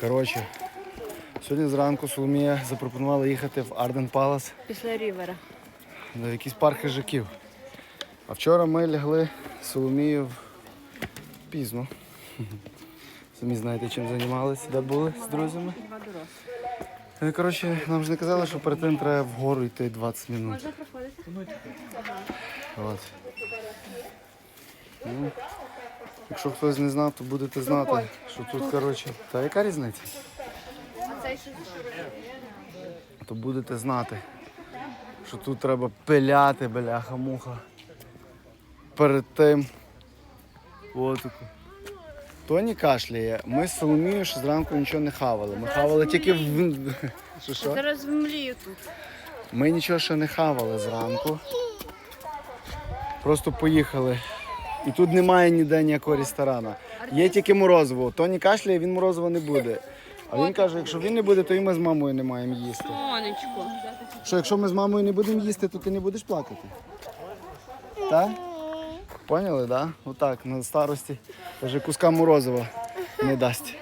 Коротше, сьогодні зранку Соломія запропонувала їхати в Арден Палас Після рівера. на якийсь парк хижаків. А вчора ми лягли з Соломією пізно. Самі знаєте, чим займалися, де були з друзями. Два дорослі. Е, Коротше, нам ж не казали, що перед тим треба вгору йти 20 минут. Можна проходити? От. Ну, якщо хтось не знав, то будете знати, що тут, коротше, та яка різниця? То будете знати, що тут треба пиляти, бляха-муха. Перед тим. Отаку. Тоні кашляє. Ми з Соломією ще зранку нічого не хавали. Ми хавали тільки в. Що, що? Зараз млію тут. Ми нічого ще не хавали зранку. Просто поїхали. І тут немає ніде ніякого ресторану. Є тільки морозиво. Тоні кашляє, він морозиво не буде. А він каже, якщо він не буде, то і ми з мамою не маємо їсти. Сонечко. Що якщо ми з мамою не будемо їсти, то ти не будеш плакати? Так? Поняли, так? Да? Отак, на старості. Каже, куска морозива не дасть.